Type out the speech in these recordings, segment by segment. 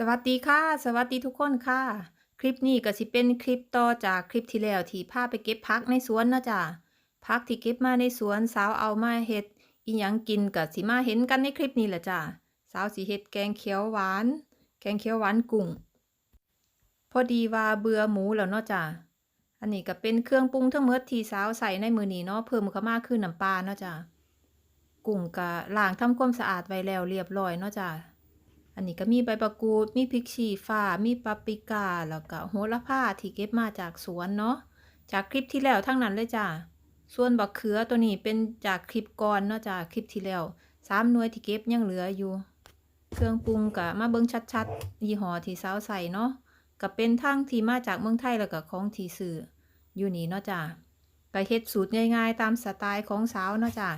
สวัสดีค่ะ สวัสดีทุกคนค่ะ คลิปนี้ก็สิเป็นคลิปต่อจากคลิปที่แล้วที่พาไปเก็บผักในสวนเนาะจ้ะผักที่เก็บมาในสวนสาวเอามาเฮ็ดอีหยังกินก็สิมาเห็นกันในคลิปนี้แหละจ้ะสาวสิเฮ็ดแกงเขียวหวาน แกงเขียวหวานกุ้งพอดีว่าเบื่อหมูแล้วเนาะจ้ะอันนี้ก็เป็นเครื่องปรุงทั้งหมดที่สาวใส่ในมือนี้เนาะเพิ่มเข้ามาคือน้ำปลาเนาะจ้ะกุ้งก็ล้างทำความสะอาดไว้แล้วเรียบร้อยเนาะจ้ะ อันนี้ก็มีใบประกูด มีพริกชี้ฟ้า มีปาปริกา แล้วก็โหระพาที่เก็บมาจากสวนเนาะ จากคลิปที่แล้วทั้งนั้นเลยจ้ะ ส่วนบักเขือตัวนี้เป็นจากคลิปก่อนเนาะจ้ะคลิปที่แล้วสามหน่วยที่เก็บยังเหลืออยู่ เครื่องปรุงก็มาเบิ่งชัดๆ ยี่ห้อที่สาวใส่เนาะก็เป็นทั้งที่มาจากเมืองไทยแล้วก็ของที่ซื้ออยู่นี่เนาะจ้ะก็เฮ็ดสูตรง่ายๆตามสไตล์ของสาวเนาะจ้ะ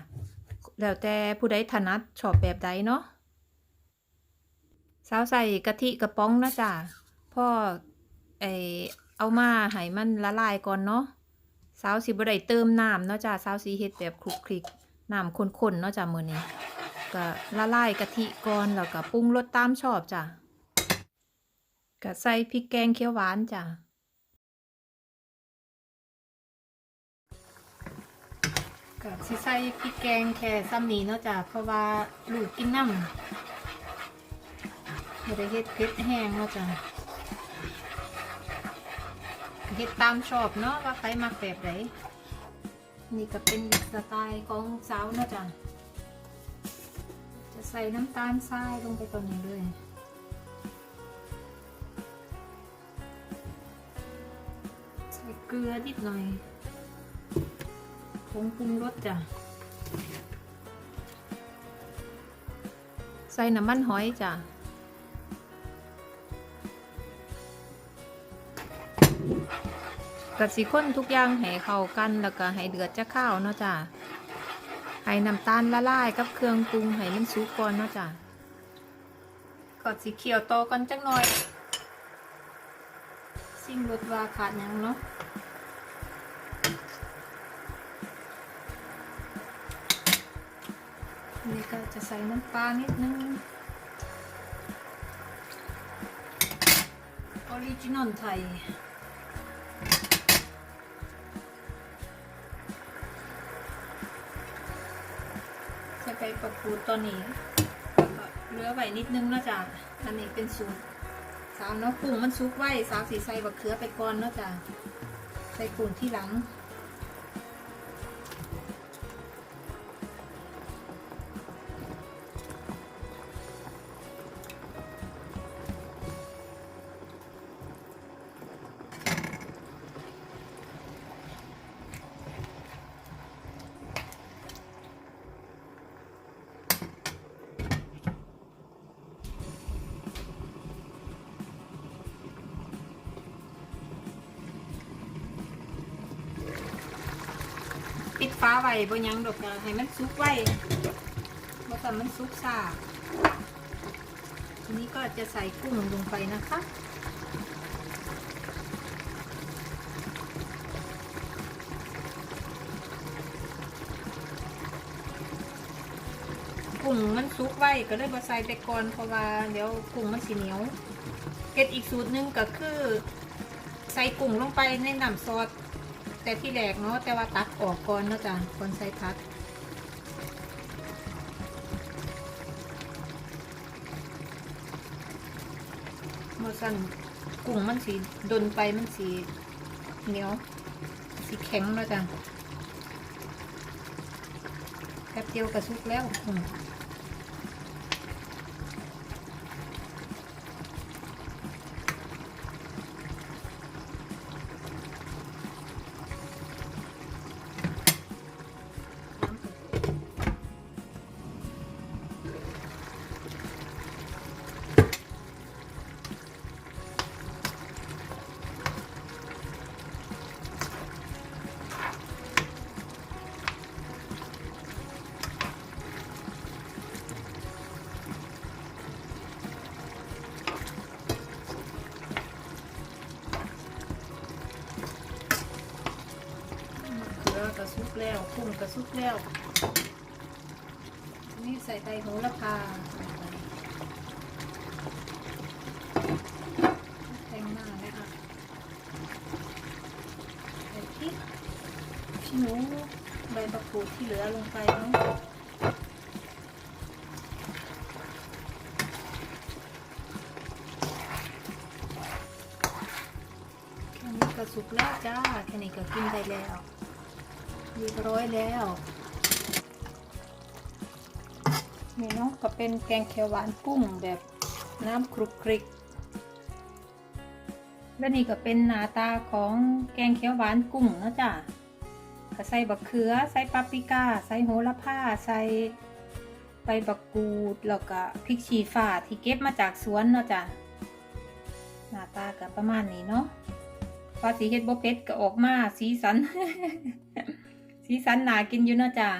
แล้วแต่ผู้ใดถนัดชอบแบบใดเนาะ สาวใส่กะทิกระป๋องนะจ๊ะพ่อไอเอามาให้มันละลายก่อนเนาะสาวสิบ่ได้เติมน้ำเนาะจ้ะสาวสีเฮ็ดแบบคลุกคลิกน้ำข้นๆเนาะจ้ะมือนี้ก็ละลายกะทิก่อนแล้วก็ปรุงรสตามชอบจ้ะก็ใส่พริกแกงเขียวหวานจ้ะก็สิใส่พริกแกงแค่ซ้ำนี้เนาะจ้ะเพราะว่าลูกกินน้ำ ไม่ได้เฮ็ดเผ็ดแห้งเนาะจ้ะเฮ็ดตามชอบเนาะว่าใครมักแบบไหนนี่ก็เป็นสไตล์ของสาวเนาะจ้ะจะใส่น้ำตาลทรายลงไปก่อนนี้เลยใส่เกลือนิดหน่อยผงปรุงรสจ้ะใส่น้ำมันหอยจ้ะ กสิค้นทุกอย่างให้เข้ากันแล้วก็ให้เดือดจะข้าวเนาะจ้ะให้น้ำตาลละลายกับเครื่องปรุงให้มันสุกก่อนเนาะจ้ะก็สิเคี่ยวโตกันจังหน่อยสิ่งรสว่าขาดยังเนาะนี่ก็จะใส่น้ำปลานิดนึงออริจินอลไทย ไปประกูดตัวนี้แล้วก็เลือไว้นิดนึงนะจ๊ะอันนี้เป็นสูตรสาวเนาะกุ้งมันซุกไว้สาวสีใส่บักเขือไปก่อนเนาะจ๊ะใส่กุ้งที่หลัง ฟ้าไว้บ่ยังดอกจ้ะให้มันซุกไว้บ่แต่มันซุกซ่าทีนี้ก็จะใส่กุ้งลงไปนะคะกุ้งมันซุกไว้ก็เลยบ่ใส่ไปก่อนเพราะว่าเดี๋ยวกุ้งมันสิเหนียวเก็ดอีกสูตรหนึงก็คือ ใส่กุ้งลงไปในน้ำซอส แต่ที่แรกเนาะแต่ว่าตักออกก่อนเนาะจ้ะก่อนใส่พักเมื่อสั่นกุ้งมันสีดนไปมันสีเหนียวสีแข็งเนาะจ้ะแป๊บเดียวกระซุกแล้ว แล้วคุ้งก็สุกแล้ว นี่ใส่ใบโหระพาแตงมานะคะใส่พริกขี้หนูใบมะกรูดที่เหลือลงไปเนาะก็สุกแล้วจ้าแค่นี้ก็กินได้แล้ว เรียบร้อยแล้วนี่เนาะก็เป็นแกงเขียวหวานกุ้งแบบน้ำครุกคริก และนี่ก็เป็นหน้าตาของแกงเขียวหวานกุ้งนะจ้ะก็ใส่บักเขือ ใส่ปาปริก้า ใส่โหระพา ใส่ใบบักกูด แล้วก็พริกชี้ฟ้าที่เก็บมาจากสวนเนาะจ้ะ หน้าตาก็ประมาณนี้เนาะว่าสีเฮ็ดบ่เผ็ดก็ออกมาสีสัน สีสันนากินอยู่เนาะจ้ะ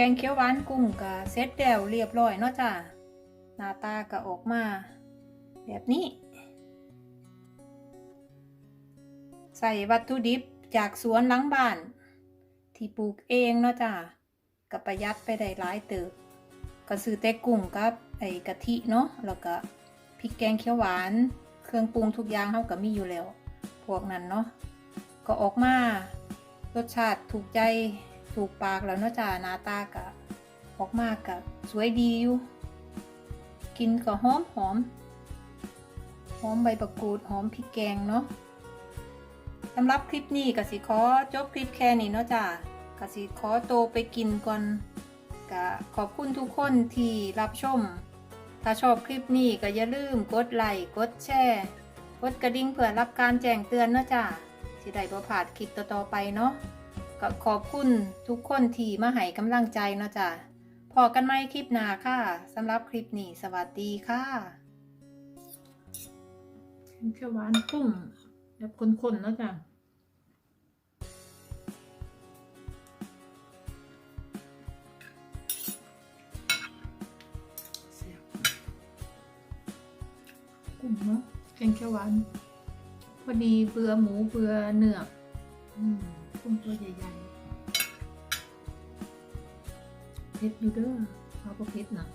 แกงเขียวหวานกุ้งก็เสร็จแล้วเรียบร้อยเนาะจ้ะหน้าตาก็ออกมา แบบนี้ ใส่วัตถุดิบจากสวนหลังบ้าน ที่ปลูกเองเนาะจ้ะก็ประหยัดไปได้หลายเติบก็ซื้อแต่กุ้งกับไอ้กะทิเนาะแล้วก็พริกแกงเขียวหวาน เครื่องปรุงทุกอย่างเขาก็มีอยู่แล้ว พวกนั้นเนาะก็ออกมารสชาติถูกใจ ถูกปากแล้วเนาะจ้าหน้าตากะออกมากับสวยดีอยู่ กินก็หอมหอมหอมใบประกูดหอมพริกแกงเนาะสำหรับคลิปนี้ก็สิขอจบคลิปแค่นี้เนาะจ้าก็สิขอโตไปกินก่อนก็ขอบคุณทุกคนที่รับชม ถ้าชอบคลิปนี้ก็อย่าลืมกดไลค์กดแชร์กดกระดิ่งเพื่อรับการแจ้งเตือนเนาะจ้าสิได้บ่พลาดคลิปต่อๆไปเนาะ ก็ขอบคุณทุกคนที่มาให้กำลังใจเนาะจ้ะพอกันไหมคลิปหน้าค่ะสำหรับคลิปนี้สวัสดีค่ะเขียวหวานกุ้งแบบคนๆเนาะจ้ะกุ้งเนาะแกงเขียวหวาน พอดีเบื่อหมูเบื่อเนื้อ อืมกุ้งตัวใหญ่ๆเพชรอยู่เด้อเอาก็เพชรนะ